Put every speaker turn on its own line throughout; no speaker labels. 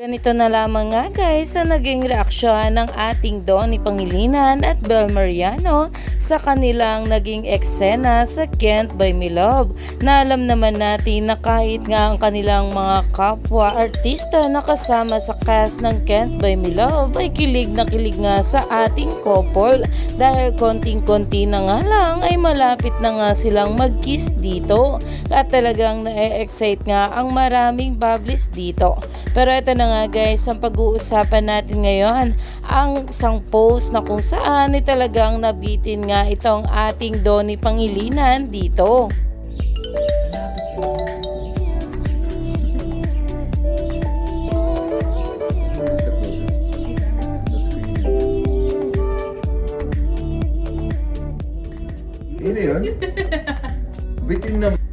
Ganito na lamang nga guys sa naging reaksyon ng ating Donnie Pangilinan at Bel Mariano sa kanilang naging eksena sa Kent by Milove na alam naman natin na kahit nga ang kanilang mga kapwa artista na kasama sa cast ng Kent by Milove ay kilig na kilig nga sa ating couple. Dahil konting-konti na nga lang ay malapit na nga silang mag-kiss dito. At talagang na-excite nga ang maraming bubblies dito. Pero ito na nga guys, ang pag-uusapan natin ngayon, ang isang post na kung saan ay talagang nabitin nga itong ating Donnie Pangilinan dito.
Na yun? Bitin na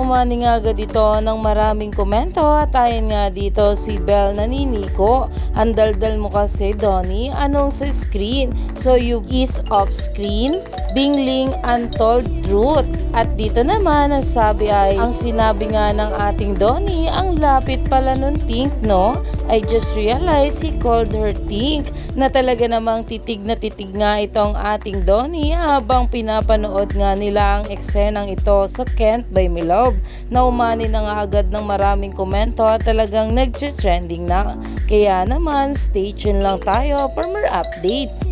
Umani nga agad ito ng maraming komento at ayon nga dito si Belle naniniko. Ang daldal mo kasi Donnie, anong sa screen? So you is off screen? Bingling untold truth. At dito naman ang sabi ay, ang sinabi nga ng ating Donnie, ang lapit pala nun Tink, no? I just realized he called her Tink na talaga namang titig na titig nga itong ating Donnie habang pinapanood nga nila ang eksenang ito sa Kent by Milove na umani na nga agad ng maraming komento at talagang nag-trending na. Kaya naman, stay tuned lang tayo for more update.